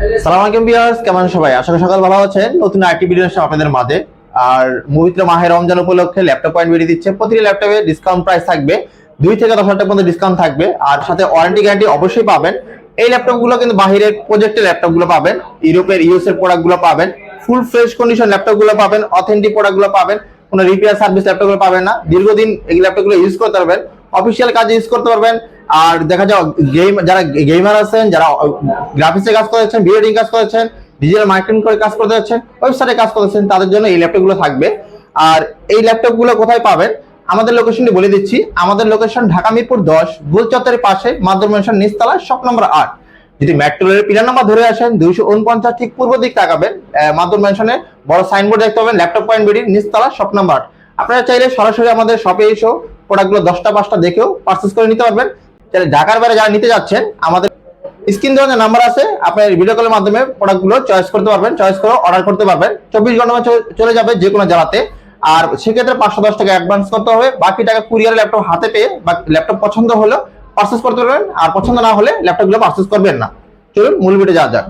সালাম আলাইকুম বিয়ার্স কেমন সবাই? আশা করি সকাল ভালো আছেন। নতুন আইটি ভিডিও আপনাদের মাঝে। আর পবিত্র মাহে রমজান উপলক্ষে ল্যাপটপ পয়েন্ট বেরিয়ে দিচ্ছে। প্রতিটি ল্যাপটপে ডিসকাউন্ট প্রাইস থাকবে। দুই থেকে দশ হাজার পর্যন্ত ডিসকাউন্ট থাকবে। আর সাথে ওয়ারেন্টি গ্যারান্টি অবশ্যই পাবেন। এই ল্যাপটপগুলো কিন্তু বাহিরের প্রজেক্টের ল্যাপটপগুলো পাবেন। ইউরোপের ইউএস এর প্রোডাক্টগুলো পাবেন। ফুল ফ্রেশ কন্ডিশন ল্যাপটপগুলো পাবেন। অথেন্টিক প্রোডাক্টগুলো পাবেন। কোনো রিপেয়ার সার্ভিস ল্যাপটপগুলো পাবেন না। দীর্ঘদিন এই ল্যাপটপগুলো ইউজ করতে পারবেন। অফিসিয়াল কাজে ইউজ করতে পারবেন। আর দেখা যায় গেম যারা গেমার আছেন, যারা গ্রাফিক্সে কাজ করেছেন ভিডিও কাজ করেছেন ডিজিটাল মার্কেটিং করে কাজ করতে যাচ্ছেন ওয়েবসাইটে কাজ করতেছেন তাদের জন্য এই ল্যাপটপগুলো থাকবে। আর এই ল্যাপটপগুলো কোথায় পাবেন? আমাদের লোকেশনটি বলে দিচ্ছি। আমাদের লোকেশন ঢাকা মিরপুর দশ গোল চত্বরের পাশে মাধ্যম নিচতলা শপ নম্বর আট। যদি মেট্রো রেলের পিলার নাম্বার ধরে আসেন, দুইশো উনপঞ্চাশ ঠিক পূর্ব দিক তাকাবেন। মাধ্যম মেনশনে বড় সাইনবোর্ড দেখতে পাবেন ল্যাপটপ পয়েন্ট বেরিয়ে নিচতলা শপ নাম্বার আট। আপনারা চাইলে সরাসরি আমাদের শপে এসেও প্রোডাক্টগুলো দশটা পাঁচটা দেখেও পারচেস করে নিতে পারবেন। তাহলে ঢাকার বাইরে যারা নিতে যাচ্ছেন, আমাদের স্ক্রিন যে নাম্বার আছে, আপনার ভিডিও কলের মাধ্যমে প্রোডাক্টগুলো চয়েস করতে পারবেন চয়েস করে অর্ডার করতে পারবেন। চব্বিশ ঘণ্টা চলে- যাবে যে কোনো জেলাতে। আর সেক্ষেত্রে পাঁচশো দশ টাকা অ্যাডভান্স করতে হবে। বাকি টাকা কুরিয়ার ল্যাপটপ হাতে পেয়ে বা ল্যাপটপ পছন্দ হলো পারচেস করতে পারবেন, আর পছন্দ না হলে ল্যাপটপগুলো পারচেস করবেন না। চলুন, মূল ভিডিও যাওয়া যাক।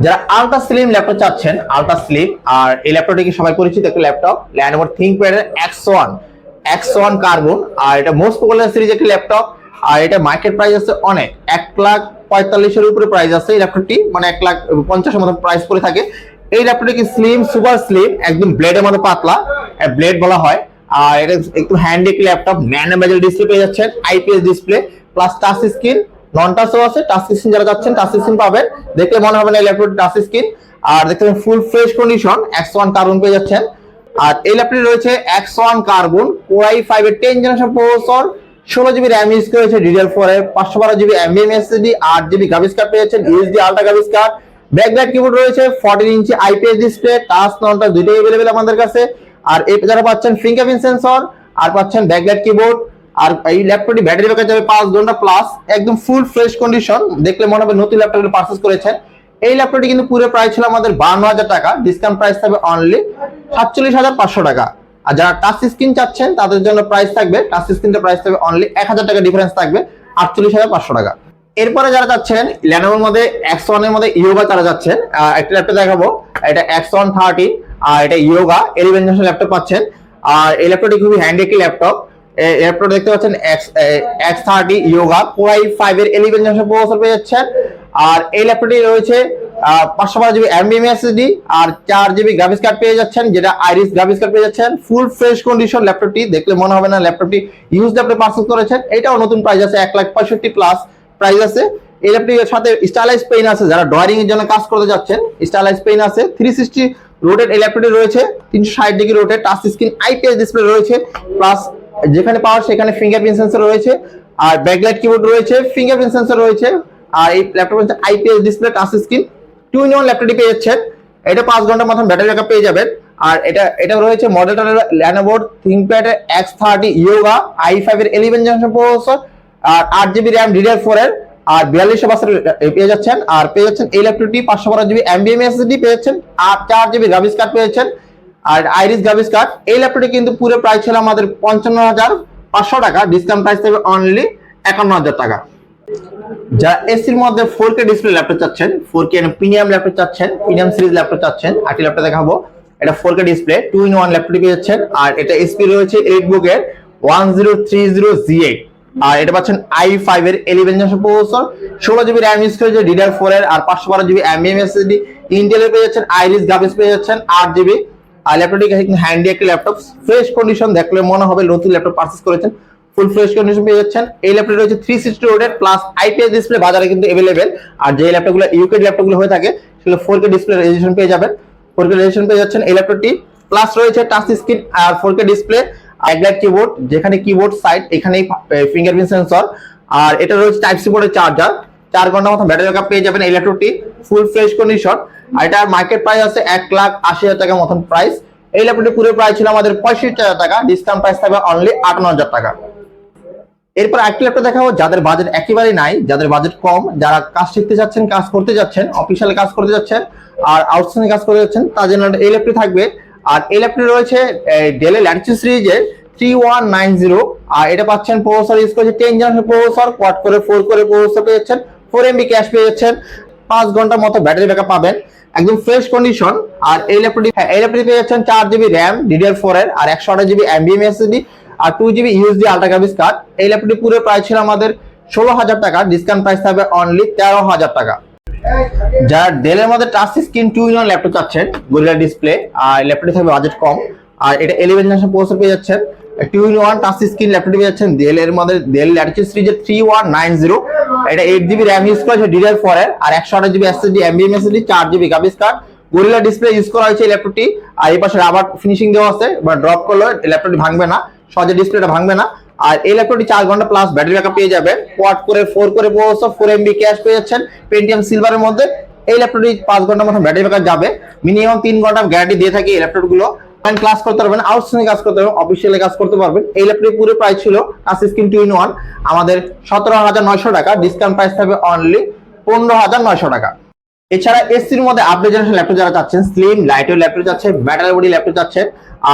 যারা আলট্রা স্লিম ল্যাপটপ চাচ্ছেন আলট্রা স্লিম আর এই ল্যাপটপটি কি সবাই পরিচিত? একটা laptop Lenovo ThinkPad X one X one Carbon আর এটা মোস্ট পপুলার সিরিজ একটি ল্যাপটপ আর এটা মার্কেট প্রাইস আছে অনেক। এক লাখ পঁয়তাল্লিশের উপরে প্রাইস আছে এই ল্যাপটপটি মানে এক লাখ পঞ্চাশের মতো প্রাইস করে থাকে। এই ল্যাপটপটি কি স্লিম সুপার স্লিম একদম ব্লেডের মতো পাতলা ব্লেড বলা হয়। আর এটা একটু হ্যান্ডি একটি ল্যাপটপ ন্যানো মেজাল ডিসপ্লে পেয়ে যাচ্ছেন IPS display plus touch screen non টাচও আছে। টাচ স্ক্রিন যারা যাচ্ছেন টাচ স্ক্রিন পাবেন। দেখলে মনে হবে না এই ল্যাপটপ টাচ স্ক্রিন আর দেখতে পাবেন full fresh condition X one Carbon পেয়ে যাচ্ছেন। আর এই ল্যাপটপটি রয়েছে X one Carbon core i five এর টেন জেনারেশন প্রসেসর ষোলো জিবি র্যাম ইউজ করেছে ডিডিএল ফোর এর পাঁচশো বারো জিবি এমবিএম এসএসডি আট জিবি গ্রাফিক্স কার্ড পেয়েছেন USD ultra graphics card backlight keyboard রয়েছে fourteen inch IPS display touch non touch দুইটাই অ্যাভেলেবেল আমাদের কাছে। আর এ যারা পাচ্ছেন ফিঙ্গারপ্রিন্ট সেন্সর আর পাচ্ছেন ব্যাকলাইট কিবোর্ড আর এই ল্যাপটপটি ব্যাটারি ব্যাকআপ যাবে পাঁচ ঘণ্টা প্লাস একদম ফুল ফ্রেশ কন্ডিশন দেখলে মনে হবে নতুন ল্যাপটপ পারচেস করেছেন। এই ল্যাপটপটি কিন্তু পুরো প্রাইস ছিল আমাদের বান্ন হাজার টাকা ডিসকাউন্ট প্রাইস থাকবে অনলি সাতচল্লিশ হাজার পাঁচশো টাকা। আর যারা টাচ স্ক্রিন চাচ্ছেন, তাদের জন্য প্রাইস থাকবে টাচ স্ক্রিনটা প্রাইস থাকবে অনলি এক হাজার টাকা ডিফারেন্স থাকবে, আটচল্লিশ হাজার পাঁচশো টাকা। এরপরে যারা যাচ্ছেন ল্যানোভোর মধ্যে এক্স ওয়ানের মধ্যে ইয়োগা তারা যাচ্ছেন একটা ল্যাপটপ দেখাবো, এটা এক্স ওয়ান থার্টি আর এটা ইয়োগা এলিভেন ল্যাপটপ পাচ্ছেন। আর এই ল্যাপটপটি খুবই হ্যান্ডি একটি ল্যাপটপ ল্যাপটপ দেখতে পাচ্ছেন X X thirty Yoga core i five এর এলিভেন জেনারেশন পেয়ে যাচ্ছেন। আর এই ল্যাপটপটি রয়েছে পাঁচশো বারো জিবি এমবিএম এসএসডি আর চার জিবি গ্রাফিক্স কার্ড পেয়ে যাচ্ছেন, যেটা আইরিস গ্রাফিক্স কার্ড পেয়ে যাচ্ছেন। ফুল ফ্রেশ কন্ডিশন ল্যাপটপটি দেখলে মনে হবে না ল্যাপটপটি ইউজ ল্যাপটপ পার্সেস করেছেন। এটাও নতুন প্রাইস আছে এক লাখ পঁয়ষট্টি প্লাস প্রাইস আছে। এই ল্যাপটপটির সাথে স্টাইলাইজ পেইন আছে, যারা ড্রয়িং এর জন্য কাজ করতে যাচ্ছেন স্টাইলাইজ পেইন আছে। থ্রি সিক্সটি রোটেড এই ল্যাপটপটি রয়েছে, তিনশো ষাট degree rotated touch screen IPS display রয়েছে প্লাস যেখানে পাওয়ার সেখানে ফিঙ্গারপ্রিন্ট সেন্সর রয়েছে, আর ব্যাকলাইট কিবোর্ড রয়েছে ফিঙ্গারপ্রিন্ট সেন্সর রয়েছে, আর এই ল্যাপটপ হচ্ছে IPS display touch screen two in one ল্যাপটপটি পেয়ে যাচ্ছেন। এটা পাঁচ ঘণ্টার মতন ব্যাটারি ব্যাকআপ পেয়ে যাবেন। আর এটা এটা রয়েছে মডেলটা Lenovo ThinkPad X thirty Yoga I five এর এলিভেন জেনারেশন প্রসেসর আর আট জিবি র্যাম ডিডিআর ফোর এর, আর বিয়াল্লিশশো বাসের পেয়ে যাচ্ছেন। আর পেয়ে যাচ্ছেন এই ল্যাপটপটি পাঁচশো বারো জিবি এমবিএম এসএসডি পেয়ে যাচ্ছেন। আর চার জিবি গ্রাফিক্স কার্ড পেয়েছেন আর আইরিস গ্রাফিক্স কার্ড এই ল্যাপটপটি কিন্তু পুরো প্রাইস ছিল আমাদের পঞ্চান্ন হাজার পাঁচশো টাকা। ডিসকাউন্ট প্রাইস থাকবে অনলি একান্ন হাজার টাকা। যারা এসির মধ্যে ফোর কে ডিসপ্লে ল্যাপটপ চাচ্ছেন ফোর কে প্রিমিয়াম ল্যাপটপ চাচ্ছেন প্রিমিয়াম সিরিজ ল্যাপটপ চাচ্ছেন আটটি ল্যাপটপ দেখাবো। এটা four K display two in one আর এটা এসপি রয়েছে এইট বুকের one zero three zero G eight আর এটা পাচ্ছেন আই ফাইভ এর জেনারেশন প্রসেসর ষোলো জিবি র্যাম ইউজ করেছে ডিডার ফোর এর, আর পাঁচশো বারো জিবি এমবিএম এসএসডি ইন্টেলের পেয়ে যাচ্ছেন আইরিস গ্রাফিক্স পেয়ে যাচ্ছেন, আট জিবি আর ল্যাপটপটি হ্যান্ডি একটি ল্যাপটপ ফ্রেশ কন্ডিশন দেখলে মনে হবে নতুন ল্যাপটপ পারচেস করেছেন। ফুল ফ্রেশ কন্ডিশন পেয়ে যাচ্ছেন। এই ল্যাপটপ রয়েছে থ্রি সিক্সটি রোডের প্লাস আইপিএস ডিসপ্লে বাজারে কিন্তু অ্যাভেলেবেল আর যে ল্যাপটপগুলো ইউকে ল্যাপটপগুলো হয়ে থাকে, সেগুলো ফোর কে ডিসপ্লে রেজিস্ট্রেশন পেয়ে যাবেন। ফোর কে রেজিস্ট্রেশন পেয়ে যাচ্ছেন এই ল্যাপটপটি প্লাস রয়েছে টাচ স্ক্রিন আর four K display backlight keyboard যেখানে কিবোর্ড সাইড এখানেই ফিঙ্গারপ্রিন্ট সেন্সর আর এটা রয়েছে টাইপ সি বোর্ডের চার্জার চার ঘণ্টা মতো ব্যাটারি ব্যাকআপ পেয়ে যাবেন এই ল্যাপটপটি ফুল ফ্রেশ কন্ডিশন আর এটার মার্কেট প্রাইস আছে এক লাখ আশি হাজার টাকার মতন প্রাইস এই ল্যাপটপটি পুরো প্রাইস ছিল আমাদের পঁয়ষট্টি হাজার টাকা। ডিসকাউন্ট প্রাইস থাকবে অনলি আটান্ন হাজার টাকা। এরপর একটি ল্যাপটপ দেখাবো, যাদের বাজেট একেবারেই নাই, যাদের বাজেট কম, যারা কাজ শিখতে যাচ্ছেন, কাজ করতে যাচ্ছেন অফিসিয়াল কাজ করতে যাচ্ছেন, আর আউটসোর্সিং কাজ করতে যাচ্ছেন, তার জন্য এই ল্যাপটপ থাকবে। আর এই ল্যাপটপ রয়েছে ডেলের ল্যাটিচিউড সিরিজের থ্রি ওয়ান নাইন জিরো আর এটা পাচ্ছেন প্রসেসর ইউজ করেছে টেন জেনারেশন প্রসেসর কোয়াড করে ফোর করে প্রসেসর পেয়ে যাচ্ছেন ফোর এমবি ক্যাশ পেয়ে যাচ্ছেন, পাঁচ ঘণ্টার মতো ব্যাটারি ব্যাকআপ পাবেন, একদম ফ্রেশ কন্ডিশন আর এই ল্যাপটপটি এই ল্যাপটপটি পেয়ে যাচ্ছেন চার জিবি র্যাম ডিডিআর ফোর এর, আর একশো আঠাশ জিবি এমবিএম এসএসডি আর two GB USD ultra graphics card এই ল্যাপটপটি পুরো প্রাইস ছিল আমাদের ষোলো হাজার টাকা ডিসকাউন্ট প্রাইস থাকবে অনলি তেরো হাজার টাকা। যারা ডেলের মধ্যে touch screen two in laptop চাচ্ছেন গরিলা ডিসপ্লে আর ল্যাপটপে থাকবে বাজেট কম, আর এটা এলিভেন জেনারেশন প্রসেসর পেয়ে যাচ্ছেন two in one touch screen laptop পেয়ে যাচ্ছেন ডেল এর মধ্যে ডেল ল্যাটিটিউড সিরিজের থ্রি ওয়ান নাইন জিরো এটা এইট জিবি র্যাম ইউজ করা হয়েছে ডিডিআর ফোর আর একশো আঠাশ জিবি এসএসডি এমবিএম এসএসডি চার GB graphics card Gorilla display use করা হয়েছে এই ল্যাপটপটি আর এই পাশে রাবার ফিনিশিং দেওয়া আছে, বা ড্রপ করলে ল্যাপটপটি ভাঙবে না। সহজে ডিসপ্লেটা ভাঙবে না। আর এই ল্যাপটপটি চার ঘণ্টা প্লাস ব্যাটারি ব্যাকআপ পেয়ে যাবেন। কোয়াড করে ফোর করে প্রসেসর ফোর এমবি ক্যাশ পেয়ে যাচ্ছেন। পেন্টিয়াম সিলভারের মধ্যে। এই ল্যাপটপটি পাঁচ ঘণ্টার মতো ব্যাটারি ব্যাকআপ যাবে। মিনিমাম তিন ঘণ্টা গ্যারান্টি দিয়ে থাকে এই ল্যাপটপগুলো ক্লাস করতে পারবেন আউটসোর্সিং কাজ করতে পারবেন অফিসিয়ালি কাজ করতে পারবেন। এই ল্যাপটপটি পুরো প্রাইস ছিল touch screen two in one আমাদের সতেরো হাজার নয়শো টাকা ডিসকাউন্ট প্রাইস থাকবে অনলি পনেরো হাজার নয়শো টাকা। এছাড়া এসির মধ্যে আপডেট জেনারেশন ল্যাপটপ যারা চাচ্ছেন স্লিম লাইটের ল্যাপটপ চাচ্ছেন ব্যাটারি বডি ল্যাপটপ চাচ্ছেন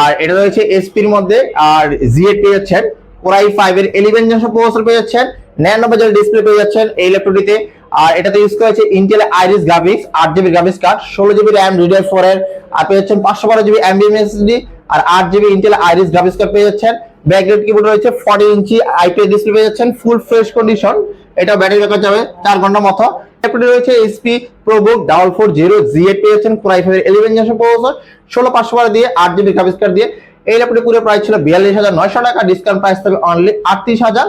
আর এটা রয়েছে এসপির মধ্যে, আর জিএড পেয়ে যাচ্ছেন কোরাই ফাইভ এর ইলেভেন জেনারেশন প্রসেসর পেয়ে যাচ্ছেন, ন্যানো বাজার ডিসপ্লে পেয়ে যাচ্ছেন এই ল্যাপটপটিতে আর এটাতে ইউজ করা হয়েছে ইন্টেল আইরিস গ্রাফিক্স আট জিবি গ্রাফিক্স কার্ড ষোলো জিবি র্যাম ডিডিআর ফোর এর, আর পেয়ে যাচ্ছেন পাঁচশো বারো জিবি এমবিএম এসএসডি আর আট GB Intel Iris graphics card পেয়ে যাচ্ছেন। ব্যাকগ্রাউন্ড কিবোর্ড রয়েছে ফর্টি ইঞ্চি আইপিএস ডিসপ্লে পেয়ে যাচ্ছেন ফুল ফ্রেশ কন্ডিশন এটা ব্যাটারি ব্যাকআপ যাবে, চার ঘণ্টা মতো। ল্যাপটপটি রয়েছে HP ProBook double four zero G জিএড পেয়েছেন core i five eleven generation processor ষোলো পাঁচশো বারো দিয়ে, আট জিবি কার্ড দিয়ে। এই ল্যাপটপটি পুরো প্রাইস ছিল বিয়াল্লিশ হাজার নয়শো টাকা ডিসকাউন্ট প্রাইস থাকবে অনলি আটত্রিশ হাজার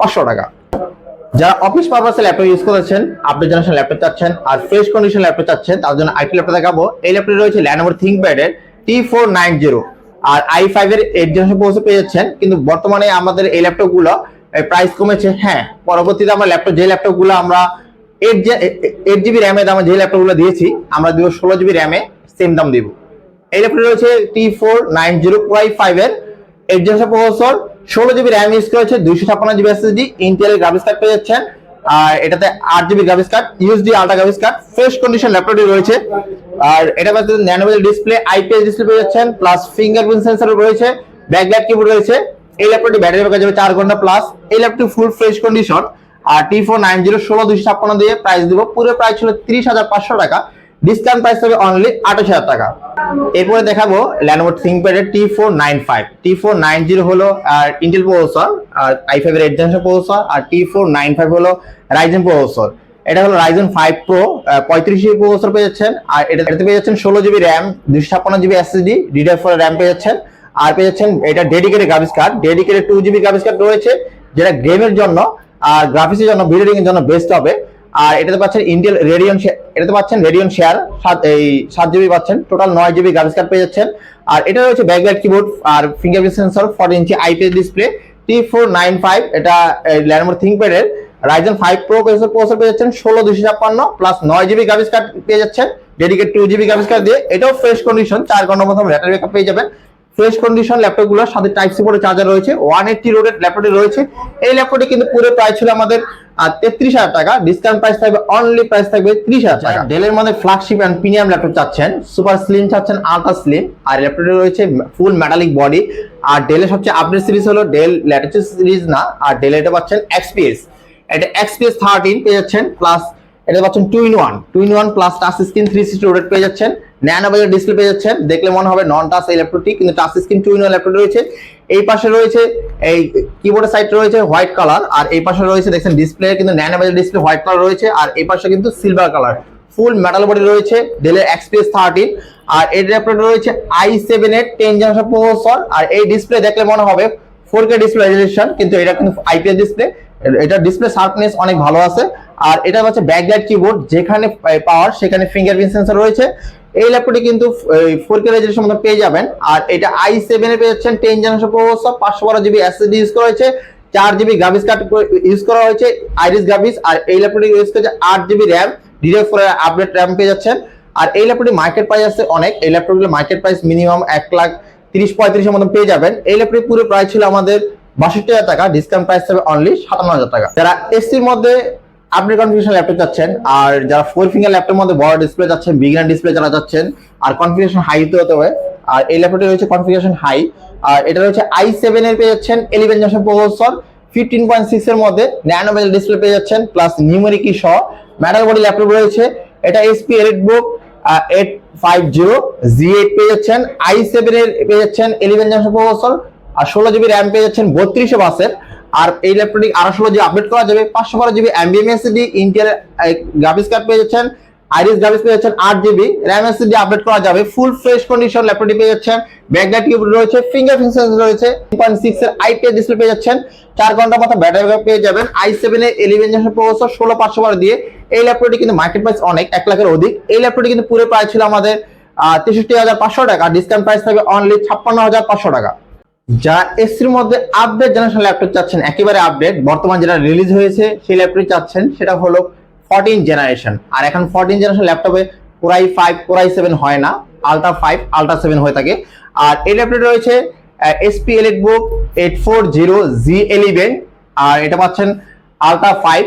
পাঁচশো টাকা। যারা অফিস পারপাসে ল্যাপটপ ইউজ করেছেন আপডেট জেনারেশন ল্যাপটপ চাচ্ছেন, আর ফ্রেশ কন্ডিশন ল্যাপটপ চাচ্ছেন তার জন্য আইটি ল্যাপটপ দেখাবো। এই ল্যাপটপ রয়েছে ল্যানোভর থিঙ্কপ্যাড এর টি ফোর নাইন জিরো আর আই ফাইভ এর এইট জেনারেশন পৌঁছে পেয়ে যাচ্ছেন। কিন্তু বর্তমানে আমাদের এই ল্যাপটপগুলো প্রাইস কমেছে হ্যাঁ পরবর্তীতে আমরা ল্যাপটপ যে ল্যাপটপগুলো আমরা এইট এইট জিবি র্যামে দামে যে ল্যাপটপগুলো দিয়েছি, আমরা দিব ষোলো জিবি র্যামে সেম দাম দিব। এই ল্যাপটপ রয়েছে T four nine zero core i five এর। এইট জেনারেশন প্রসেসর ষোলো জিবি র্যাম ইউজ করেছে দুইশো ছাপ্পান্ন জিবি এসএসডি ইন্টেলের গ্রাফিক্স কার্ড পেয়ে যাচ্ছেন। আর এটাতে আট GB graphics card USD ultra graphics card fresh condition ল্যাপটপটি রয়েছে। আর এটা পাচ্ছে ন্যানোভেল ডিসপ্লে আইপিএস ডিসপ্লে পেয়ে যাচ্ছেন প্লাস ফিঙ্গারপ্রিন্ট সেন্সর রয়েছে ব্যাকলাইট কিবোর্ড রয়েছে। এই ল্যাপটপটি ব্যাটারি ব্যাকআপ যাবে চার ঘণ্টা প্লাস এই ল্যাপটপ ফুল ফ্রেশ কন্ডিশন আর টি ফোর নাইন জিরো ষোলো দুইশো ছাপ্পান্ন দিয়ে প্রাইস দিব। পুরো প্রাইস ছিল তিরিশ হাজার পাঁচশো টাকা। ডিসকাউন্ট প্রাইস হবে অনলি আঠাশ হাজার টাকা। এরপরে দেখাবো ল্যানোভো থিঙ্কপ্যাড এর T four nine five T four nine zero হলো আর ইন্টেল আই ফাইভ এর এইট জেনারেশন আর টি ফোর নাইন ফাইভ হলো রাইজেন প্রসেসর এটা হলো রাইজেন ফাইভ প্রো পঁয়ত্রিশ জিবি প্রসেসর পেয়ে যাচ্ছেন, আর এটা এটাতে পেয়ে যাচ্ছেন ষোলো জিবি র্যাম দুশো ছাপ্পান্ন GB SSD DDR four RAM পেয়ে যাচ্ছেন, আর পেয়ে যাচ্ছেন এটা dedicated graphics card dedicated two GB graphics card রয়েছে, যেটা গেমের জন্য আর গ্রাফিক্সের জন্য ভিডিও এর জন্য বেস্ট হবে। আর এটাতে পাচ্ছেন ইন্টেল রেডিয়ন এটাতে পাচ্ছেন রেডিয়ন শেয়ার সাত, এই সাত জিবি পাচ্ছেন টোটাল নয় জিবি গ্রাফিক্স কার্ড পেয়ে যাচ্ছেন। আর এটা রয়েছে ব্যাকলাইট কিবোর্ড আর fingerprint sensor forty inch IPS display T four nine five এটা ল্যানোভো থিঙ্কপ্যাড এর। Ryzen five pro processor processor পেয়ে যাচ্ছেন ষোলো দুশো ছাপ্পান্ন প্লাস নয় জিবি গ্রাফিক্স কার্ড পেয়ে যাচ্ছেন। Dedicate two GB graphics card দিয়ে, এটাও ফ্রেশ কন্ডিশন চার ঘণ্টার মতো ব্যাটারি ব্যাকআপ পেয়ে যাবেন। ফ্রেশ কন্ডিশন ল্যাপটপগুলোর সাথে টাইপ সি পোর্টের চার্জার রয়েছে ওয়ান এইটটি রোডের ল্যাপটপটি রয়েছে। এই ল্যাপটপটি কিন্তু পুরো প্রাইস ছিল আমাদের তেত্রিশ হাজার টাকা। ডিসকাউন্ট প্রাইস থাকবে অনলি প্রাইস থাকবে ত্রিশ হাজার টাকা। ডেলের মধ্যে ফ্ল্যাগশিপ অ্যান্ড প্রিমিয়াম ল্যাপটপ চাচ্ছেন সুপার স্লিম চাচ্ছেন আলট্রা স্লিম আর ল্যাপটপটি রয়েছে ফুল মেটালিক বডি আর ডেলের সবচেয়ে আপডেট সিরিজ হলো ডেল ল্যাটেস্ট সিরিজ না, আর ডেল এটা পাচ্ছেন এক্সপিএস এটা এক্সপিএস থার্টিন পেয়ে যাচ্ছেন প্লাস এটা পাচ্ছেন two in one two in one plus touch screen three sixty রোডেড পেয়ে যাচ্ছেন। ন্যানো বাজার ডিসপ্লে পেয়ে যাচ্ছেন। দেখলে মনে হবে নন টাচ এই ল্যাপটপটি কিন্তু touch screen two in one laptop রয়েছে। এই পাশে রয়েছে এই কিবোর্ডের সাইড রয়েছে হোয়াইট কালার আর এই পাশে রয়েছে দেখছেন ডিসপ্লে কিন্তু ন্যানো বাজার ডিসপ্লে হোয়াইট কালার রয়েছে, আর এই পাশে কিন্তু silver colour full metal body রয়েছে ডেলের এক্সপিএস থার্টিন আর এই ল্যাপটপ রয়েছে আই সেভেন এর টেন জেনারেশন প্রসেসর আর এই ডিসপ্লে দেখলে মনে হবে ফোর কে ডিসপ্লে রেজলিউশন কিন্তু এটা কিন্তু আইপিএস ডিসপ্লে এটা ডিসপ্লে শার্পনেস অনেক ভালো আছে। আর এটা হচ্ছে ব্যাকলাইট কিবোর্ড যেখানে পাওয়ার সেখানে ফিঙ্গারপ্রিন্ট সেন্সর রয়েছে। এই ল্যাপটপটি কিন্তু ফোর কে রেজলিউশন মতো পেয়ে যাবেন। আর এটা আই সেভেন পেয়ে যাচ্ছেন টেন জেনারেশন প্রসেসর পাঁচশো বারো জিবি এসএসডি ইউজ করা হয়েছে, চার জিবি গ্রাফিক্স কার্ড ইউজ করা হয়েছে আইরিস গ্রাফিক্স আর এই ল্যাপটপটি ইউজ করেছে আট GB RAM DDR four update RAM পেয়ে যাচ্ছেন। আর এই ল্যাপটপটি মার্কেট প্রাইস আছে অনেক, এই ল্যাপটপগুলো মার্কেট প্রাইস মিনিমাম এক লাখ তিরিশ পঁয়ত্রিশের মতো পেয়ে যাবেন। এই ল্যাপটপটি পুরো প্রাইস ছিল আমাদের বাষট্টি হাজার টাকা ডিসকাউন্ট প্রাইস হবে অনলি সাতান্ন হাজার টাকা। যারা এসির মধ্যে আপনি কনফিগারেশন ল্যাপটপ চাচ্ছেন, আর যারা ফোর ফিঙ্গার ল্যাপটপের মধ্যে বড় ডিসপ্লে চাচ্ছেন বিগিনার ডিসপ্লে যারা চাচ্ছেন, আর কনফিগারেশন হাই হতে হবে, আর এই ল্যাপটপটি রয়েছে কনফিগারেশন হাই আর এটা রয়েছে আই সেভেন এর পেয়ে যাচ্ছেন eleven generation processor fifteen point six এর মধ্যে ন্যানো ডিসপ্লে পেয়ে যাচ্ছেন প্লাস নিউমেরিকি সহ ম্যাটার বডি ল্যাপটপ রয়েছে, এটা SP Elite Book eight five zero G eight পেয়ে যাচ্ছেন আই সেভেন এর পেয়ে যাচ্ছেন ইলেভেন জেনারেশন প্রসেসর আর ষোলো জিবি র্যাম পেয়ে যাচ্ছেন বত্রিশে বাসের আর এই ল্যাপটপটি আরও ষোলো জিবি আপডেট করা যাবে, পাঁচশো বারো GB MBM SSD Intel graphics card পেয়ে যাচ্ছেন আইরিস গ্রাফিক্স পেয়ে যাচ্ছেন, আট জিবি র্যাম এসএসডি আপডেট করা যাবে ফুল ফ্রেশ কন্ডিশন ল্যাপটপটি পেয়ে যাচ্ছেন ব্যাকলাইট রয়েছে ফিঙ্গারপ্রিন্ট সেন্সর রয়েছে পয়েন্ট সিক্স এর আইপিএস ডিসপ্লে পেয়ে যাচ্ছেন, চার ঘণ্টা মতো ব্যাটারি ব্যাকআপ পেয়ে যাবেন আই সেভেন এর ইলেভেন জেনারেশন প্রসেসর ষোলো পাঁচশো বারো দিয়ে। এই ল্যাপটপটি কিন্তু মার্কেট প্রাইস অনেক, এক লাখের অধিক। এই ল্যাপটপটি কিন্তু পুরো প্রাইস ছিল আমাদের তেষট্টি হাজার পাঁচশো টাকা ডিসকাউন্ট প্রাইস থাকবে অনলি ছাপ্পান্ন হাজার পাঁচশো টাকা। যা এসির মধ্যে আপডেট জেনারেশন ল্যাপটপ চাচ্ছেন, একেবারে আপডেট বর্তমান যেটা রিলিজ হয়েছে সেই ল্যাপটপ চাচ্ছেন, সেটা হলো ফোরটিন জেনারেশন আর এখন ফোরটিন জেনারেশন ল্যাপটপে core i five core i seven হয় না আলট্রা ফাইভ আলট্রা সেভেন হয়ে থাকে। আর এই ল্যাপটপ রয়েছে SP Elite Book eight four zero G eleven আর এটা পাচ্ছেন আলট্রা ফাইভ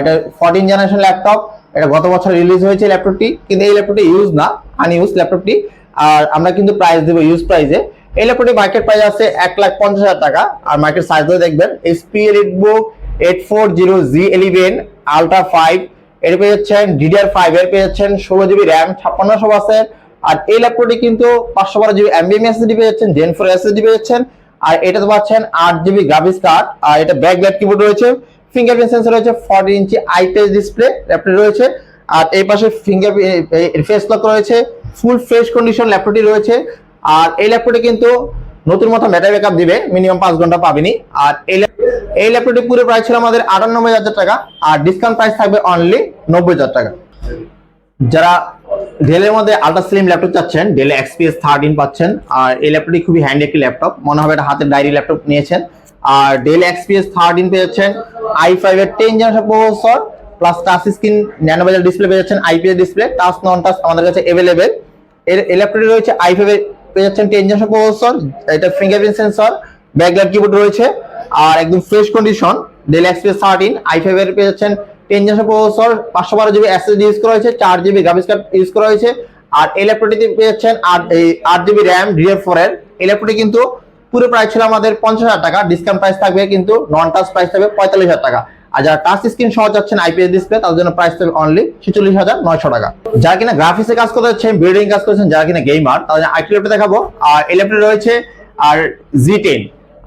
এটা ফোরটিন জেনারেশন ল্যাপটপ এটা গত বছর রিলিজ হয়েছে ল্যাপটপটি কিন্তু এই ল্যাপটপটি ইউজ না আনইউজ ল্যাপটপটি আর আমরা কিন্তু প্রাইস দেবো ইউজ প্রাইসে এই ল্যাপটপটি মার্কেট প্রাইস আছে এক লাখ পঞ্চাশ হাজার টাকা। আর মার্কেট সাইজ দেখবেন Elite Book eight four zero G eleven ultra five এর পেয়ে যাচ্ছেন ডিডিআর ফাইভ এর পেয়ে যাচ্ছেন ষোলো জিবি র্যাম ছাপ্পান্নশো বাসের আর এই ল্যাপটপটি কিন্তু পাঁচশো বারো জিবি এমবিএম এসএসডি পেয়ে যাচ্ছেন জেন ফোর এসএসডি পেয়ে যাচ্ছেন। আর এটাতে পাচ্ছেন আট জিবি গ্রাফিক্স কার্ড আর এটা ব্যাক ব্যাক কিবোর্ড রয়েছে। ফিঙ্গারপ্রিন্ট সেন্সর রয়েছে forty inch IPS display laptop রয়েছে। আর এই পাশে ফিঙ্গার ফেস লক রয়েছে। ফুল ফ্রেশ কন্ডিশন ল্যাপটপটি রয়েছে। আর এই ল্যাপটপটি কিন্তু নতুন মতো ব্যাটারি ব্যাকআপ দিবে মিনিমাম পাঁচ ঘণ্টা পাবেনি। আর এই এই ল্যাপটপটি পুরো প্রাইস ছিল আমাদের আটানব্বই হাজার টাকা, আর ডিসকাউন্ট প্রাইস থাকবে অনলি নব্বই হাজার টাকা। যারা ডেলের মধ্যে আল্ট্রা স্লিম ল্যাপটপ চাচ্ছেন ডেলে এক্সপিএস থার্টিন পাচ্ছেন, আর এই ল্যাপটপটি খুবই হ্যান্ডি একটি ল্যাপটপ মনে হবে এটা হাতের ডায়েরি ল্যাপটপ নিয়েছেন। আর ডেল এক্সপিএস থার্টিন পেয়ে যাচ্ছেন আই ফাইভের ten generation processor plus touch screen nano bezel display পেয়ে যাচ্ছেন IPS display touch non touch আমাদের কাছে অ্যাভেলেবেল এর এই ল্যাপটপটি রয়েছে আই ফাইভ এর পেয়ে যাচ্ছেন টেন জেনারেশন প্রসেসর, এটা ফিঙ্গারপ্রিন্ট সেন্সর ব্যাকলাইট কিবোর্ড রয়েছে, আর একদম fresh condition Dell XPS thirteen I five এর পেয়ে যাচ্ছেন টেন জেনারেশন পাঁচশো বারো জিবি এসএসডি ইউজ করা হয়েছে, চার জিবি গ্রাফিক্স কার্ড ইউজ করা হয়েছে, আর এই ল্যাপটপটিতে পেয়েছেন আট, এই আট জিবি র্যাম ডিএফ ফোর এর। এই ল্যাপটপটি কিন্তু পুরো প্রাইস ছিল আমাদের পঞ্চাশ হাজার টাকা ডিসকাউন্ট প্রাইস থাকবে কিন্তু নন টাচ প্রাইস থাকবে পঁয়তাল্লিশ হাজার টাকা। আর যারা টাচ স্ক্রিন সহ যাচ্ছেন আইপিএস ডিসপ্লে তাদের জন্য প্রাইস থাকবে অনলি ছেচল্লিশ হাজার নয়শো টাকা। যারা কিনা গ্রাফিক্সে কাজ করতে যাচ্ছেন বিল্ডিং কাজ করছেন যারা কিনা গেমার তাদের আইটি ল্যাপটপ দেখাবো। আর এই ল্যাপটপ রয়েছে, আর জি টেন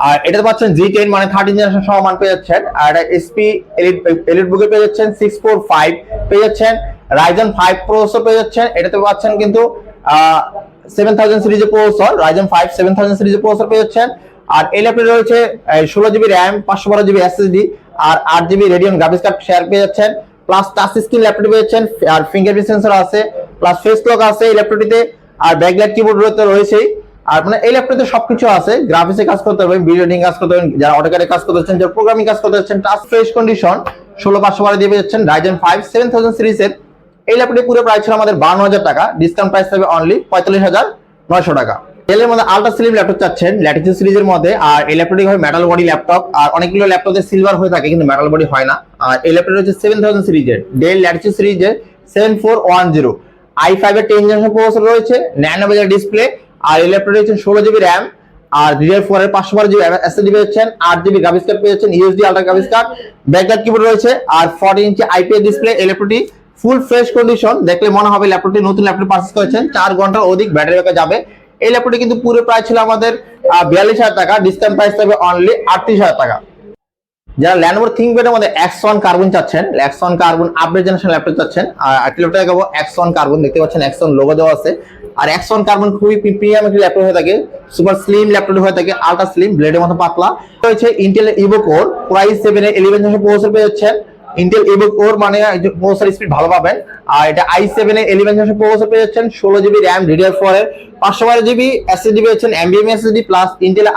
আর এটাতে পাচ্ছেন জি টেন মানে থার্ড জেনারেশন সহ মান পেয়ে যাচ্ছেন। আর এটা এসপি এলিট এলিট বুকে পেয়ে যাচ্ছেন সিক্স ফোর ফাইভ পেয়ে যাচ্ছেন। রাইজন ফাইভ প্রসেসর পেয়ে যাচ্ছেন। এটাতে পাচ্ছেন কিন্তু সেভেন থাউজেন্ড সিরিজের processor Ryzen five seven thousand সিরিজের প্রসেসর পেয়ে যাচ্ছেন। আর এই ল্যাপটপে রয়েছে ষোলো জিবি র্যাম পাঁচশো বারো জিবি এসএসডি আর আট GB Radeon graphics card share পেয়ে যাচ্ছেন। প্লাস টাচ স্ক্রিন ল্যাপটপ পেয়েছেন আর ফিঙ্গারপ্রিন্ট সেন্সর আছে প্লাস ফেস লক আছে এই ল্যাপটপটিতে আর ব্যাকলাইট কিবোর্ড রয়েছে, রয়েছেই। আর মানে এই ল্যাপটপে সবকিছু আছে গ্রাফিক্সে কাজ করতে পারবেন ভিডিও এডিটিং কাজ করতে পারবেন, যারা অটোক্যাডে কাজ করতে হচ্ছেন যারা প্রোগ্রামিং কাজ করতে হচ্ছেন টাচ ফ্রেশ কন্ডিশন ষোলো পাঁচশো বারো দিয়ে যাচ্ছেন রাইজেন ফাইভ সেভেন থাউজেন্ড সিরিজের এই ল্যাপটপটি পুরো প্রাইস ছিল আমাদের বান্ন হাজার টাকা ডিসকাউন্ট প্রাইস থাকবে অনলি পঁয়তাল্লিশ হাজার নয়শো টাকা। ডেলের মধ্যে আলট্রা স্লিম ল্যাপটপ চাচ্ছেন ল্যাটিটিউড সিরিজের মধ্যে, আর এই ল্যাপটপটি হয় মেটাল বডি ল্যাপটপ আর অনেকগুলো ল্যাপটপে সিলভার হয়ে থাকে, কিন্তু মেটাল বডি হয় না। আর এই ল্যাপটপ হচ্ছে সেভেন থাউজেন্ড সিরিজের ডেল ল্যাটিটিউড সিরিজের seven four one zero I five এর টেন জেনারেশন প্রসেসর রয়েছে ন্যানো বাজার ডিসপ্লে আর এই ল্যাপটপ রয়েছে ষোলো জিবি র্যাম আর ডিডিআর ফোর এর পাঁচশো বারো জিবি এসএসডি পেয়েছেন আট জিবি গ্রাফিক্স কার্ড পেয়েছেন USD ultra graphics card backlight keyboard রয়েছে, আর ফর্টি ইঞ্চি আইপিএস ডিসপ্লে এই ল্যাপটপটি ফুল ফ্রেশ কন্ডিশন দেখলে মনে হবে ল্যাপটপটি নতুন ল্যাপটপ পারচেস করেছেন, চার ঘণ্টার অধিক ব্যাটারি ব্যাকআপ যাবে। এই ল্যাপটপটি কিন্তু পুরো প্রাইস ছিল আমাদের বিয়াল্লিশ হাজার টাকা ডিসকাউন্ট প্রাইস থাকবে অনলি আটত্রিশ হাজার টাকা। যারা ল্যানোভো থিঙ্কপ্যাডের মধ্যে ওয়ান কার্বন চাচ্ছেন one carbon update generation laptop চাচ্ছেন, আর একটি ল্যাপটপ দেখাবো ওয়ান কার্বন দেখতে পাচ্ছেন ওয়ান লোগো দেওয়া আছে। আর ওয়ান কার্বন খুবই প্রিমিয়াম একটি ল্যাপটপ হয়ে থাকে সুপার স্লিম ল্যাপটপ হয়ে থাকে আলট্রা স্লিম ব্লেডের মতো পাতলা। রয়েছে Intel Evo core price seven eleven generation পেয়ে যাচ্ছেন। ইন্টেল ইভো কোর মানে প্রসেসর স্পিড ভালো পাবেন। আর এটা আই সেভেন এর জেনারেশন প্রসেসর পেয়ে যাচ্ছেন, ষোলো জিবি র্যাম ডিডিআর এর। পাঁচশো বারো জিবি এসএসডি পেয়েছেন MBM SSD plus Intel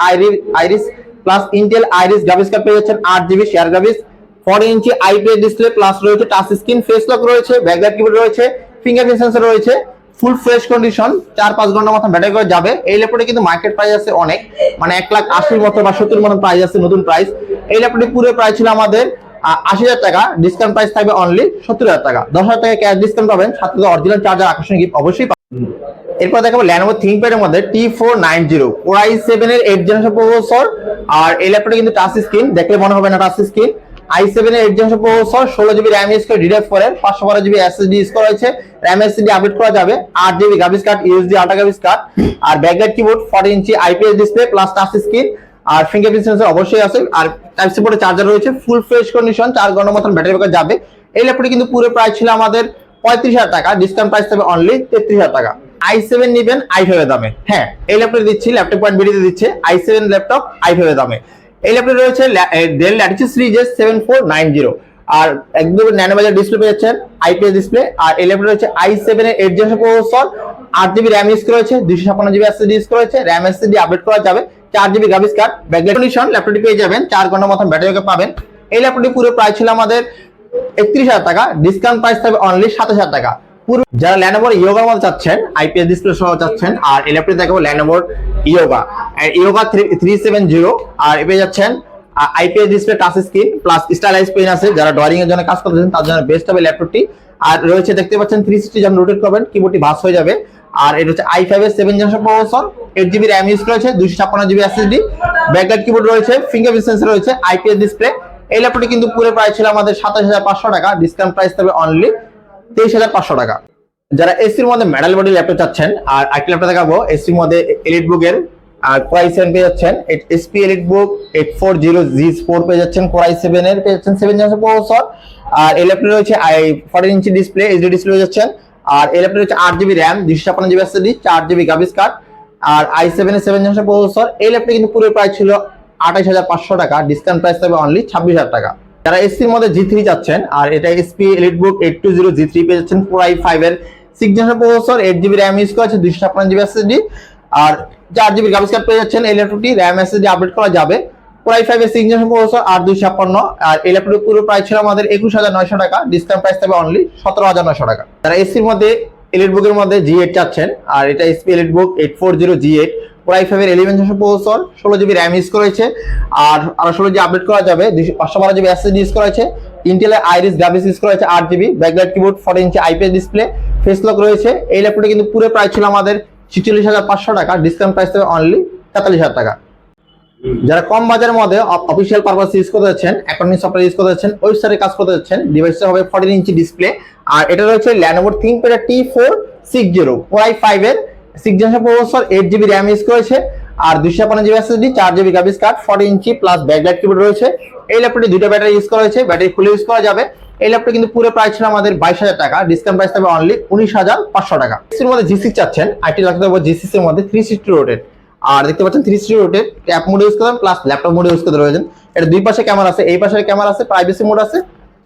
Iris plus Intel Iris graphics card পেয়ে যাচ্ছেন, আট GB share graphics four inch IPS display plus রয়েছে টাচ স্ক্রিন ফেস লক রয়েছে ব্যাকলাইট কিবোর্ড রয়েছে ফিঙ্গারপ্রিন্ট সেন্সর রয়েছে ফুল ফ্রেশ কন্ডিশন চার পাঁচ ঘণ্টার মতো ব্যাটারি করে যাবে। এই ল্যাপটপে কিন্তু মার্কেট প্রাইস আছে অনেক মানে এক লাখ আশির মতো বা সত্তর মতো প্রাইস আছে নতুন প্রাইস এই ল্যাপটপটি পুরো প্রাইস ছিল আমাদের আশি হাজার টাকা ডিসকাউন্ট প্রাইস থাকবে অনলি সত্তর হাজার টাকা। দশ হাজার টাকা ক্যাশ ডিসকাউন্ট পাবেন সাথে অরিজিনাল চার্জার আকর্ষণীয় গিফট অবশ্যই এরপর দেখাবো ল্যানোভো থিঙ্কপ্যাড এর মধ্যে T four nine zero core i seven এর এইট জেনারেশন প্রসেসর আর এই ল্যাপটপে কিন্তু টাচ স্ক্রিন দেখলে মনে হবে না টাচ স্ক্রিন আই সেভেন এর এইট জেনারেশন প্রসেসর ষোলো জিবি র্যাম ইউজ করে করে পাঁচশো বারো জিবি এসএসডি ইউজ করা হয়েছে। র্যাম এসএসডি আপডেট করা যাবে আট জিবি গ্রাফিক্স কার্ড ইউএসডি আটা গ্রাফিক্স কার্ড আর backlight keyboard forty inch IPS display plus touch screen আর ফিঙ্গারপ্রিন্ট সেন্সর অবশ্যই আছে। আর টাইপ সি পোর্টে চার্জার রয়েছে ফুল ফ্রেশ কন্ডিশন চার ঘণ্টার মতন ব্যাটারি ব্যাকআপ যাবে। এই ল্যাপটপটি কিন্তু পুরো প্রাইস ছিল আমাদের পঁয়ত্রিশ হাজার টাকা ডিসকাউন্ট প্রাইস থাকবে অনলি তেত্রিশ হাজার টাকা। আই সেভেন নিবেন আই ফাইভ দামে। হ্যাঁ এই ল্যাপটপ দিচ্ছি ল্যাপটপ পয়েন্ট বেরিয়ে দিচ্ছে I seven laptop I five দামে। এই ল্যাপটপ রয়েছে ডেল ল্যাটিচিউড সিরিজের সেভেন ফোর নাইন জিরো আর একদম ন্যানো বাজার ডিসপ্লে পেয়ে যাচ্ছেন আইপিএস ডিসপ্লে আর এই ল্যাপটপ রয়েছে আই সেভেন এর এইট জেনারেশন প্রসেসর আট জিবি র্যাম ইউজ করেছে দুশো ছাপ্পান্ন জিবি এসএসডি ইউজ করেছে র্যাম এসএসডি আপডেট করা যাবে। চার জিবি গ্রাফিক্স কার্ড কন্ডিশন ল্যাপটপটি পেয়ে যাবেন, চার ঘণ্টার মতন ব্যাটারি ব্যাকআপ পাবেন। এই ল্যাপটপটি পুরো প্রাইস ছিল আমাদের একত্রিশ হাজার টাকা ডিসকাউন্ট প্রাইস থাকবে অনলি সাতাশ হাজার টাকা। পুরো যারা ল্যানোভোর ইয়োগার মধ্যে চাচ্ছেন আইপিএস ডিসপ্লে সহ চাচ্ছেন, আর এই ল্যাপটপে দেখাবো ল্যানোভোর yoga yoga three seven zero আর এ পেয়ে যাচ্ছেন IPS display touch screen plus stylus pen আছে। যারা ড্রয়িং এর জন্য কাজ করতেছেন, তার জন্য বেস্ট হবে ল্যাপটপটি আর রয়েছে, দেখতে পাচ্ছেন থ্রি সিক্সটি যখন রোটেট করবেন কিবোর্ডটি ভাস হয়ে যাবে। আর এটা হচ্ছে আই ফাইভ এর seven generation processor eight GB RAM use করেছে দুশো ছাপ্পান্ন জিবি এসএসডি ব্যাকলাইট কিবোর্ড রয়েছে ফিঙ্গারপ্রিন্ট সেন্সর রয়েছে আইপিএস ডিসপ্লে এই ল্যাপটপটি কিন্তু পুরো প্রাইস ছিল আমাদের সাতাশ হাজার পাঁচশো টাকা ডিসকাউন্ট প্রাইস তবে অনলি তেইশ হাজার পাঁচশো টাকা। যারা এসির মধ্যে মেডাল বডি ল্যাপটপ চাচ্ছেন, আর আরেকটি ল্যাপটপ দেখাবো এসির মধ্যে এলিট বুকের আর কোরাই সেভেন পেয়ে যাচ্ছেন HP elite book eight four zero G four পেয়ে যাচ্ছেন কোরাই সেভেন এর, পেয়ে যাচ্ছেন সেভেন জেনারেশন প্রসেসর আর এই ল্যাপটপ রয়েছে I forty inch display HD display পেয়ে যাচ্ছেন। আর এই ল্যাপটপ হচ্ছে আট জিবি র্যাম দুশো ছাপ্পান্ন জিবি এসএসডি চার GB graphics card R I seven seven generation processor এই ল্যাপটপ কিন্তু পুরো প্রাইস ছিল আঠাইশ হাজার পাঁচশো টাকা। ডিসকাউন্ট প্রাইস থাকবে অনলি ছাব্বিশ হাজার টাকা। যারা এসির মধ্যে জি থ্রি চাচ্ছেন, আর এটা HP elite book eight two zero G three পেয়ে যাচ্ছেন কোরাই ফাইভ এর six generation processor eight GB RAM use করেছে দুশো ছাপ্পান্ন জিবি এসএসডি আর চার জিবি গ্রাফিক্স কার্ড পেয়ে যাচ্ছেন এই ল্যাপটপটি র্যাম এসএসডি আপডেট করা যাবে। কোরাই ফাইভ এর সিক্স জেনারেশন প্রসেসর আর দুশো ছাপ্পান্ন। আর এই ল্যাপটপের পুরো প্রাইস ছিল আমাদের একুশ হাজার নয়শো টাকা। ডিসকাউন্ট প্রাইস থাকবে অনলি সতেরো হাজার নয়শো টাকা। যারা এসির মধ্যে এলিট বুকের মধ্যে জি এইট চাচ্ছেন, আর এটা HP elite book eight four zero G eight core i five এর ইলেভেন প্রসেসর ষোলো জিবি র্যাম ইউজ করেছে। আর আরও ষোলো জিবি আপডেট করা যাবে দুশো পাঁচশো বারো জিবি এসএসডি ইউজ করেছে। ইন্টেলের আইরিস গ্রাফিক্স ইউজ করেছে আট GB backlight keyboard forty inch IPS display face lock রয়েছে। এই ল্যাপটপটা কিন্তু পুরো প্রাইস ছিল আমাদের ছিচল্লিশ হাজার পাঁচশো টাকা। ডিসকাউন্ট প্রাইস থাকবে অনলি তেতাল্লিশ হাজার টাকা। যারা কম বাজারের মধ্যে অফিসিয়াল পারপাস ইউজ করতে যাচ্ছেন অ্যাকাউন্টিং সফটওয়্যার ইউজ করতে যাচ্ছেন ওয়েবসাইটে কাজ করতে যাচ্ছেন ডিভাইসটা হবে ফর্টিন ইঞ্চি ডিসপ্লে আর এটা রয়েছে ল্যানোভোর ThinkPad T four six zero Y five এর six generation processor eight GB RAM use করেছে, আর দুশো ছাপ্পান্ন জিবি এসএসডি চার GB graphics card forty inch plus backlight keyboard রয়েছে। এই ল্যাপটপটি দুটো ব্যাটারি ইউজ করা হয়েছে ব্যাটারি ফুল ইউজ করা যাবে। এই ল্যাপটপ কিন্তু পুরো প্রাইস ছিল আমাদের বাইশ হাজার টাকা ডিসকাউন্ট প্রাইস থাকবে অনলি উনিশ হাজার পাঁচশো টাকা। এর মধ্যে জিসি চাচ্ছেন আইটি লাগতে হবে জিসিস এর মধ্যে থ্রি সিক্সটি রোটেড আর দেখতে পাচ্ছেন three sixty rotate app mode use করবেন প্লাস ল্যাপটপ মোড ইউজ করতে রয়েছেন। এটা দুই পাশে ক্যামেরা আছে, এই পাশে ক্যামেরা আছে প্রাইভেসি মোড আছে,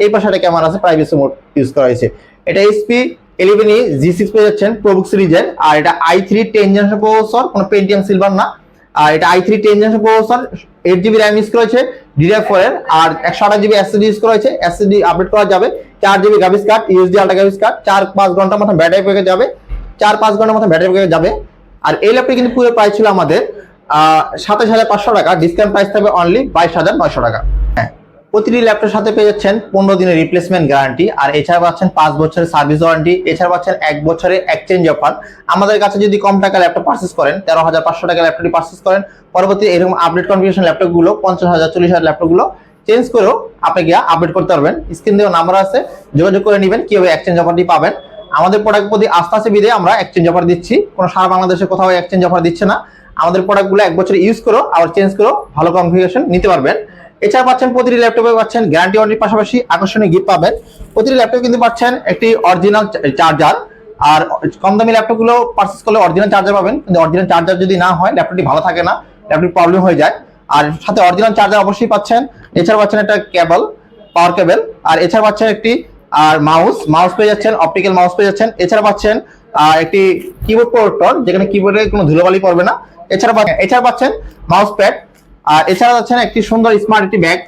এই পাশে একটা ক্যামেরা আছে প্রাইভেসি মোড ইউজ করা হয়েছে। এটা HP eleven E G six পেয়ে যাচ্ছেন প্রবুক সিরিজের আর এটা I three ten generation processor কোনো পেন্টিএম সিলভার না। আর এটা I three ten generation processor eight GB RAM use করেছে ডিডিআর ফোর এর, আর একশো আঠাশ জিবি এসএসডি ইউজ করেছে এসএসডি আপডেট করা যাবে, চার GB graphics card UHD ultra graphics card চার পাঁচ ঘণ্টার মতো ব্যাটারি পেকে যাবে, চার পাঁচ ঘণ্টার মতো ব্যাটারি পেকে যাবে। আর এই ল্যাপটপ কিন্তু পুরো প্রাইস ছিল আমাদের সাতাশ হাজার পাঁচশো টাকা। ডিসকাউন্ট প্রাইস থাকবে অনলি বাইশ হাজার নয়শো টাকা। হ্যাঁ প্রতিটি ল্যাপটপের সাথে পেয়ে যাচ্ছেন পনেরো দিনের রিপ্লেসমেন্ট গ্যারান্টি আর এছাড়া পাচ্ছেন পাঁচ বছরের সার্ভিস ওয়ারেন্টি এছাড়া পাচ্ছেন এক বছরের এক্সচেঞ্জ অফার আমাদের কাছে যদি কম টাকা ল্যাপটপ পার্চেস করেন, তেরো হাজার পাঁচশো টাকা ল্যাপটপটি পার্চেস করেন, পরবর্তী এরকম আপডেট কনফিগারেশন ল্যাপটপগুলো পঞ্চাশ হাজার, চল্লিশ হাজার ল্যাপটপগুলো চেঞ্জ করেও আপনি গিয়ে আপডেট করতে পারবেন। স্ক্রিন দেওয়া নাম্বার আছে, যোগাযোগ করে নেবেন, কীভাবে এক্সচেঞ্জ অফারটি পাবেন। আমাদের প্রোডাক্ট প্রতি আস্থা আছে বিদে আমরা এক্সচেঞ্জ অফার দিচ্ছি। কোনো সারা বাংলাদেশে কোথাও এক্সচেঞ্জ অফার দিচ্ছে না। আমাদের প্রোডাক্টগুলো এক বছর ইউজ করো, আবার চেঞ্জ করো, ভালো কনফিগারেশন নিতে পারবেন। এছাড়া পাচ্ছেন প্রতিটি ল্যাপটপে পাচ্ছেন গ্যারান্টি ওয়ারেন্টির পাশাপাশি আকর্ষণীয় গিফট পাবেন। প্রতিটি ল্যাপটপে কিন্তু পাচ্ছেন একটি অরিজিনাল চার্জার আর কম দামি ল্যাপটপগুলো পারচেস করলে অরিজিনাল চার্জার পাবেন। কিন্তু অরিজিনাল চার্জার যদি না হয় ল্যাপটপটি ভালো থাকে না ল্যাপটপটি প্রবলেম হয়ে যায়। আর সাথে অরিজিনাল চার্জার অবশ্যই পাচ্ছেন। এছাড়া পাচ্ছেন একটা কেবল পাওয়ার কেবল আর এছাড়া পাচ্ছেন একটি আর মাউস মাউস পেয়ে যাচ্ছেন অপটিক্যাল মাউস পেয়ে যাচ্ছেন। এছাড়া পাচ্ছেন একটি কিবোর্ড প্রোটেক্টর যেখানে কিবোর্ডে কোনো ধুলোবালি পড়বে না। এছাড়া পাচ্ছেন এছাড়া পাচ্ছেন মাউস প্যাড আর এছাড়া পাচ্ছেন একটি সুন্দর স্মার্ট একটি ব্যাগ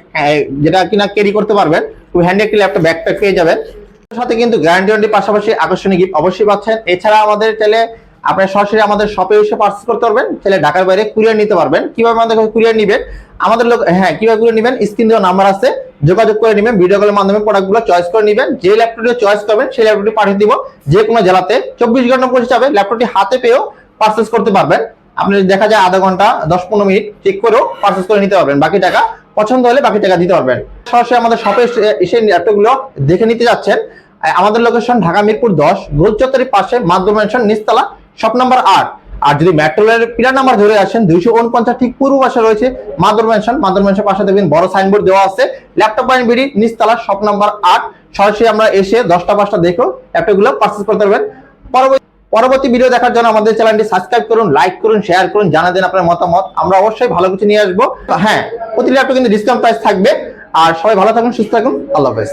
যেটা কিনা ক্যারি করতে পারবেন। খুব হ্যান্ডি একটি ল্যাপটপ ব্যাকপ্যাক পেয়ে যাবেন। সাথে কিন্তু গ্যারান্টি ওয়ারেন্টির পাশাপাশি আকর্ষণীয় গিফট অবশ্যই পাচ্ছেন। এছাড়া আমাদের চাইলে আপনার সরাসরি আমাদের শপে এসে পার্চেস করতে পারবেন। চাইলে ঢাকার বাইরে কুরিয়ার নিতে পারবেন। কীভাবে আমাদের কুরিয়ার নিবেন? আমাদের লোক হ্যাঁ কীভাবে কুরিয়ার নিবেন? স্ক্রিন দেওয়া নাম্বার আছে। যোগাযোগ করে নেবেন ভিডিও কলের মাধ্যমে প্রোডাক্টগুলো চয়েস করে নেবেন, যে ল্যাপটপটি চয়েস করবেন, সেই ল্যাপটপটি পাঠিয়ে দিব, যে কোনো জেলাতে। চব্বিশ ঘণ্টা পৌঁছে যাবে ল্যাপটপটি হাতে পেয়েও পার্চেস করতে পারবেন। আপনি দেখা যায় আধা ঘণ্টা, দশ পনেরো মিনিট চেক করেও পারচেস করে নিতে পারবেন। বাকি টাকা পছন্দ হলে বাকি টাকা দিতে পারবেন। সরাসরি আমাদের শপে এসে ল্যাপটপগুলো দেখে নিতে যাচ্ছেন। আমাদের লোকেশন ঢাকা মিরপুর দশ গোল চত্বরের পাশে মাধ্যম নিচতলা শপ নাম্বার আট। আর যদি মেট্রোলের পিলার নাম্বার ধরে আসেন, দুইশো উনপঞ্চাশ ঠিক পূর্ব পাশে রয়েছে মাদুর ম্যানশন মাদুর ম্যানশন পাশে দেখবেন বড় সাইনবোর্ড দেওয়া আছে। ল্যাপটপ পয়েন্ট বিডি, নিচতলা শপ নাম্বার আট। সরাসরি আমরা এসে দশটা পাঁচটা দেখো ল্যাপটপগুলো পারচেস করতে পারবেন। পরবর্তী ভিডিও দেখার জন্য আমাদের চ্যানেলটি সাবস্ক্রাইব করুন লাইক করুন শেয়ার করুন জানা দেন আপনার মতামত। আমরা অবশ্যই ভালো কিছু নিয়ে আসব। হ্যাঁ প্রতি ল্যাপটপ কিন্তু ডিসকাউন্ট প্রাইস থাকবে। আর সবাই ভালো থাকুন, সুস্থ থাকুন। আল্লাহ হাফেজ।